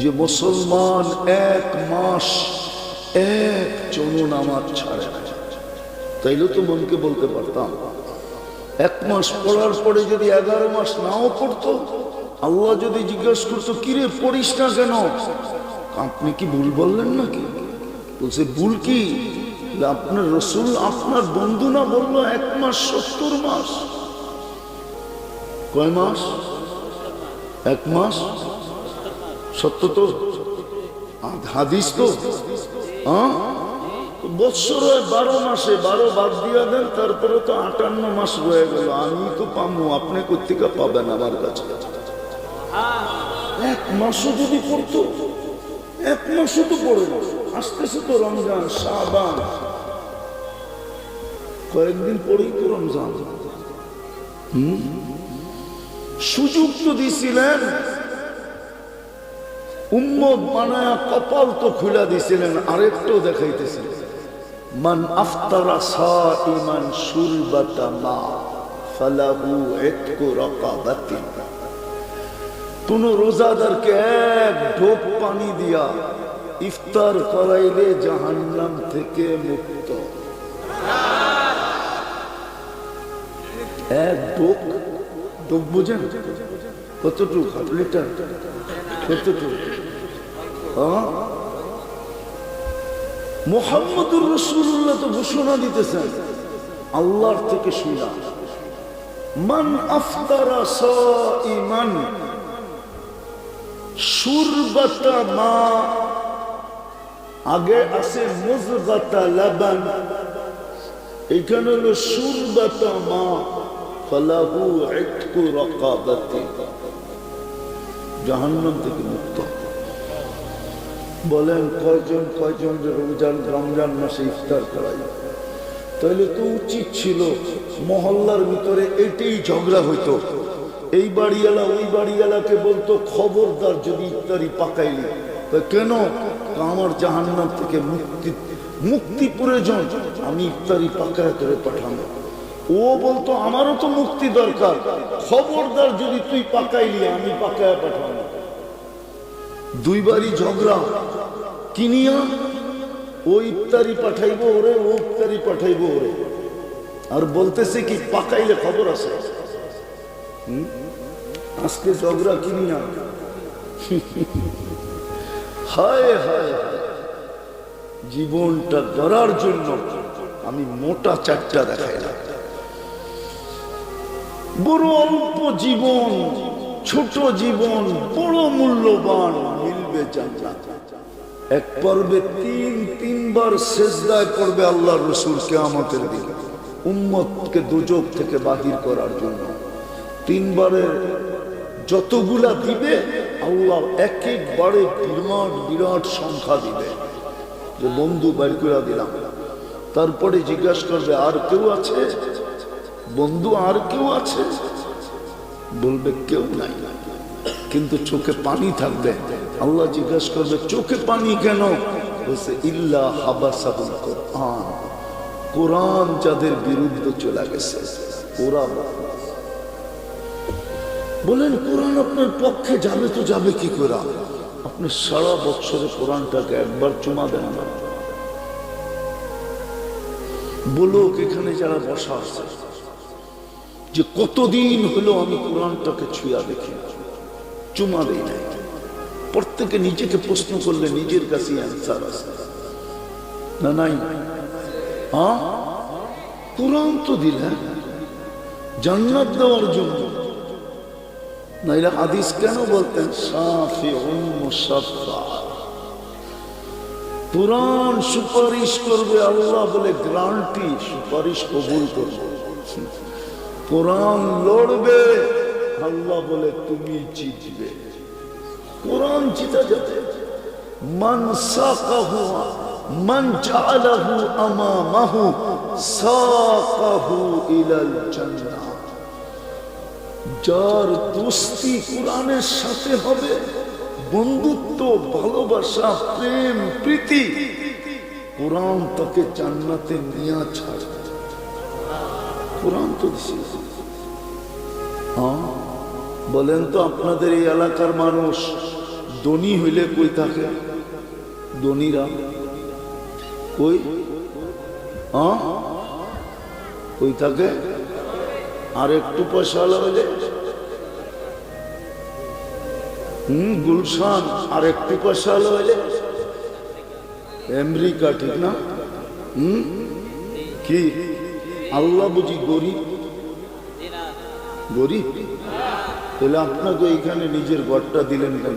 যে মুসলমান এক মাস, এক জন নামাজ ছাড়ে তাইলে তো মনকে বলতে পারতাম, এক মাস পড়ার পরে যদি এগারো মাস নাও পড়তো, আল্লাহ যদি জিজ্ঞেস করতো, কিরে, পড়িস না কেন? আপনি কি ভুল বললেন নাকি? বলছে, ভুল কি? আপনার রসুল আপনার বন্ধু না বলল এক মাস সত্তর মাস? কয় মাস? এক মাস? সত্য তো? হাদিস তো? বৎসর বারো মাসে বারো বাদ দিয়া দেন, তারপরে তো আটান্ন মাস রয়ে গেল। আমি তো পাবো আপনি কোথেকে পাবেন আমার কাছে। এক মাসও যদি পড়তো, এক মাসও তো পড়ে না। আসতেছে তো রমজান শাহবান কয়েকদিন পরেই তো রমজান? সুযোগ তো দিছিলেন। উম্মত বানায়া কপাল তো খুলা দিছিলেন আরেকটাও দেখাইতেছিলেন মান আফতারা সাইমান শুরবাতা মা ফালাহু ইতকু কোন রোজাদারকে এক ঢোক পানি দিয়া ইফতার করাইলে জাহান্নাম থেকে মুক্ত। এক বুঝেন? কতটুক? Half litre? কতটুক? মোহাম্মদুর রসুল্লাহ তো ঘোষণা দিতেছেন, আল্লাহর থেকে শুনা মান আফতারা সাইমান সুরবাতা মা, আগে আছে মুজগাতা লাবান, এখানে হলো সুরবাতা মা, ফালাহু ইতকু রাকাবাতি, জাহান্নাম থেকে মুক্ত। বলেন, কয়জন কয়জন রমজান রমজান মাসে ইফতার করাই তাহলে তো উচিত ছিল মহল্লার ভিতরে এটাই ঝগড়া হইতো। এই বাড়িওয়ালা, ওই বাড়িওয়ালাকে বলতো, খবরদার যদি ইফতারি পাকাইলি। তা কেন? আমার জাহান্নাম থেকে মুক্তি মুক্তি প্রয়োজন, আমি ইফতারি পাকায় করে পাঠানো ও বলতো, আমারও তো মুক্তি দরকার। খবরদার যদি তুই পাকাইলি, আমি পাকায় পাঠানো দুইবারই ঝগড়া। কিনিয়া ও ইফতারি পাঠাইবো ওরে, ও ইফতারি পাঠাইবো ওরে। আর বলতেছে কি, পাকাইলে খবর আছে। আজকে ঝগড়া কিনিয়া। হায় হায়। জীবনটা গড়ার জন্য আমি মোটা চারটা দেখাইলাম। বড় অল্প জীবন, ছোট জীবন, বড় মূল্যবান। জান্নাত। এক পর্বে তিন, তিনবার শেষদায় করবে আল্লাহ রসুল কেয়ামতের দিকে উম্মতকে দুজক থেকে বাহির করার জন্য। তিনবারের যতগুলা দিবে, আল্লাহ এক একবারে বিরাট বিরাট সংখ্যা দিবে। যে বন্ধু বের করে দিলাম। তারপরে জিজ্ঞাসা করবে, আর কেউ আছে? বন্ধু, আর কেউ আছে? বলবে, কেউ নাই নাই। কিন্তু চোখে পানি থাকবে। আল্লাহ জিজ্ঞাসা করবে চোখে পানি কেন? বলছে ইল্লা হাবাসাবুল কোরআন। কোরআন যাদের বিরুদ্ধে চলে গেছে ওরা বলেন কোরআন আপনার পক্ষে যাবে তো যাবে কি করে? আপনি সারা বছরে কোরআনটাকে একবার চুমা দেন না। বলুক এখানে যারা বসা আছে যে কতদিন হলো আমি কোরআনটাকে ছুঁয়া দেখি না, চুমা নাই। প্রত্যেকে নিজেকে প্রশ্ন করলে নিজের কাছে অ্যান্সার আছে না, নাই? হ্যাঁ কোরআন তো দিলেন জান্নাত দেওয়ার জন্য। নাইলে হাদিস কেন বলতেন? কোরআন সুপারিশ করবে আল্লাহ বলে গ্রান্টি সুপারিশ কবুল করবে। কোরআন লড়বে। আল্লাহ বলে তুমি জিতবে। কোরআন জিতা যাবে। মান সাকাহু, মান জাআলাহু আমামাহু, সাকাহু ইলাল জান্নাহ। যার দোস্তি কোরআনের সাথে হবে, বন্ধুত্ব, ভালোবাসা, প্রেম, প্রীতি, কোরআন তাকে জান্নাতে নিয়ে ছাড়বে। কোরআন তো দিছে। হ্যাঁ বলেন তো, আপনাদের এই এলাকার মানুষ ধনী হইলে কই থাকে? ধনীরা? কই? কই থাকে? আর একটু পয়সা হলে হুম, গুলশান, আর একটু পয়সা হলে আমেরিকা, ঠিক না? হুম? কি? আল্লাহ বুঝি গরিব? গরিব? তাহলে আপনাকে এইখানে নিজের ঘরটা দিলেন কেন?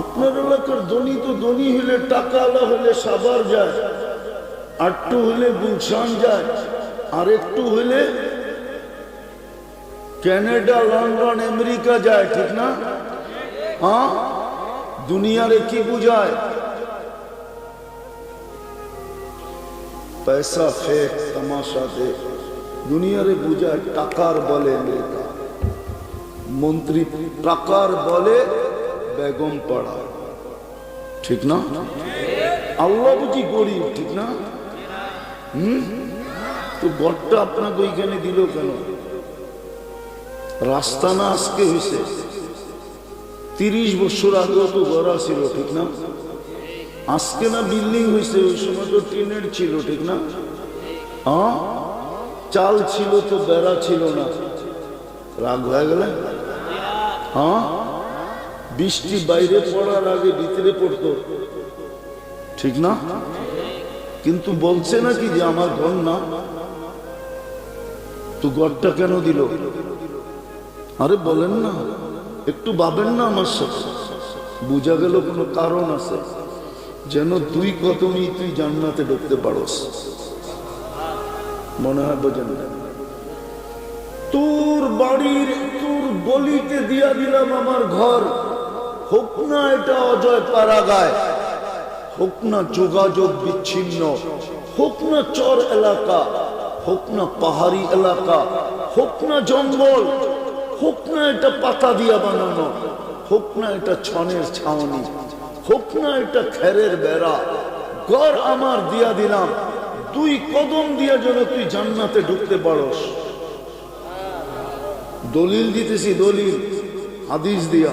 আপনার এলাকার ধনী তো ধনী হলে টাকা আলা হলে সাবার যায়, আটটু হলে গুলশান যায় আর একটু হলে ক্যানাডা, লন্ডন, আমেরিকা যায়, ঠিক না? হ্যাঁ? দুনিয়ারে কি বুঝায়? পয়সা ফেক, তামাশা দে দুনিয়ারে বুঝায়, টাকার বলে আমেরিকা মন্ত্রী টাকার বলে বেগম পাড়া। ঠিক না? আল্লাহ বুঝি গরিব, ঠিক না? হুম? তো গড়টা আপনাকে ওইখানে দিল কেন? রাস্তা না আজকে হয়েছে তিরিশ বছর আগেও তো গড়া ছিল ঠিক না? আজকে না বিল্ডিং হয়েছে ওই সময় তো টিনের ছিল, ঠিক না? চাল ছিল তো বেড়া ছিল না। রাগ হয়ে গেলে? হ্যাঁ? বৃষ্টি বাইরে পড়ার আগে ভিতরে পড়তো। ঠিক না? কিন্তু বলছে নাকি যে আমার ঘর না? তো ঘরটা কেন দিল? আরে বলেন না। একটু ভাবেন না আমার সাথে। বোঝা গেল কোনো কারণ আছে। যেন দুই কদমই তুই জান্নাতে ঢুকতে পারস। মনে হয় বোঝেন তোর বাড়ির, তোর গলিতে দিয়া দিলাম আমার ঘর। হোক না এটা অজয় পাড়াগায় হোক না যোগাযোগ বিচ্ছিন্ন, হোক না চর এলাকা, হোক না পাহাড়ি এলাকা, হোক না জঙ্গল, হোক না এটা পাতা দিয়া বানানো, হোক না এটা ছনের ছাউনি, হোক না এটা খেরের বেড়া, ঘর আমার দিয়া দিলাম। দুই কদম দিয়ে যেন তুই জান্নাতে ঢুকতে পারস। দলিল দিতেছি, দলিল। হাদিস দিয়া।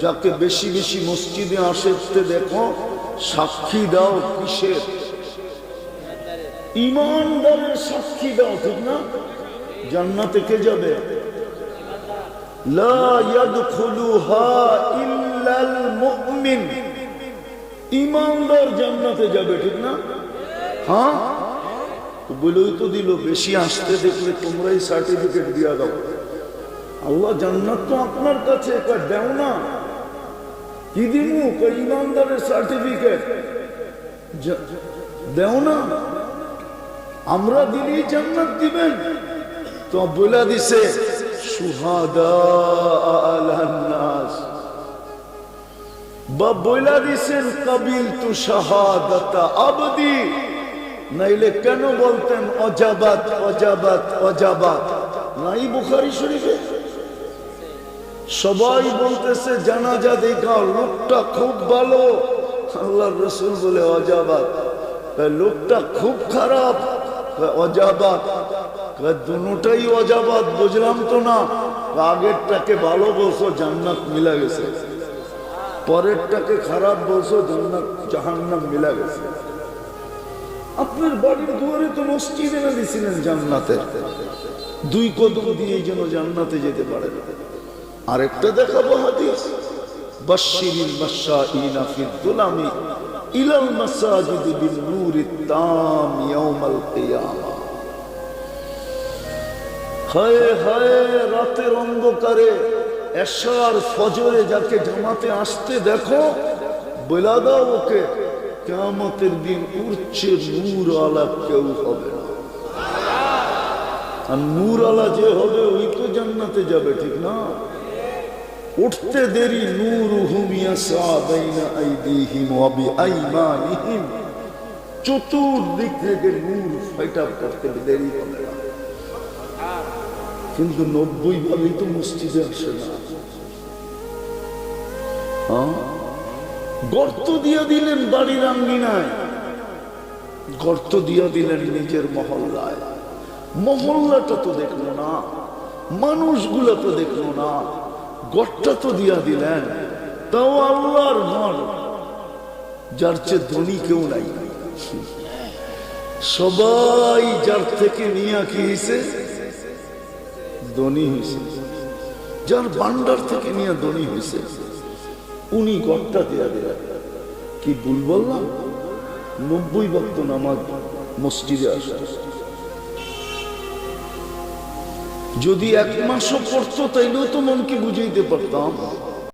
যাকে বেশি বেশি মসজিদে আসতে দেখো, সাক্ষী দাও কিসের? ইমানদারের সাক্ষী দাও, ঠিক না? জান্নাতে কে যাবে? ইমানদার জান্নাতে যাবে, ঠিক না? হ্যাঁ? বলেই তো দিল, বেশি আসতে দেখলে তোমরাই সার্টিফিকেট দিয়া দাও। আল্লাহ জান্নাত তো আপনার কাছে কয় দেও না। কি ইমানদারের সার্টিফিকেট দেও না। আমরা দিলেই জান্নাত দিবেন। তো বলে দিছে, সুহাদা বা বইলা দিছেন কাবিল তু শাহাদাতা আবদি। নাইলে কেন বলতেন অজাবাত অজাবাত অজাবাত? নাই বুখারি শরীফে? সবাই বলতেছে, জানাজা দেখাও লোকটা খুব ভালো। আল্লাহ রসুল বলে, অজাবাত। লোকটা খুব খারাপ। অজাবাত। দুটাই অজাবাত, বুঝলাম তো না। আগেরটাকে ভালো বলছো, জান্নাত মিলা গেছে। পরেরটাকে খারাপ বলছো, জান্নাত, জাহান্নাম মিলা গেছে। আপনার বাড়ির দুয়ারে তো মসজিদে না দিছিলেন জান্নাতে। দুই কদম দিয়ে যেন জান্নাতে যেতে পারে। আরেকটা দেখাবো হাদিস। বাশিরিল মাশাইনা ফি দুলামি ইলাল মাসাজিদ বিন নূরি তাম ইয়াউমাল কিয়ামা হায় হায়, রাতের অন্ধকারে এশার ফজরে যাকে জামাতে আসতে দেখো বলা ওকে। কেমতের দিন উঠছে নূর আলা কেউ হবে না। আর নূর আলা যে হবে, ওই তো জান্নাতে যাবে, ঠিক না? উঠতে দেরি নূর চতুর্দিক থেকে নূর ফাইটা করতে দেরি হবে না। কিন্তু নব্বই ভাবেই তো মসজিদে আসে না। হ্যাঁ? গর্ত দিয়ে দিলেন বাড়ির আঙ্গিনায়। গর্ত দিয়ে দিলেন নিজের মহল্লায়। মহল্লাটা তো দেখল না, মানুষগুলো তো দেখল না, গড়টা তো দিয়া দিলেন। তাও আল্লাহর ঘর, যার চেয়ে ধনী কেউ নাই। সবাই যার থেকে নিয়ে কি হয়েছে ধনী হয়েছে যার বান্ডার থেকে নিয়ে ধনী হয়েছে উনি গড়টা দেয়া দেয়া। কি ভুল বললাম? নব্বই ভক্ত নামাজ মসজিদে আসা। যদি এক মাসও পড়তো, তাইলেও তো মনকে বুঝাইতে পারতাম।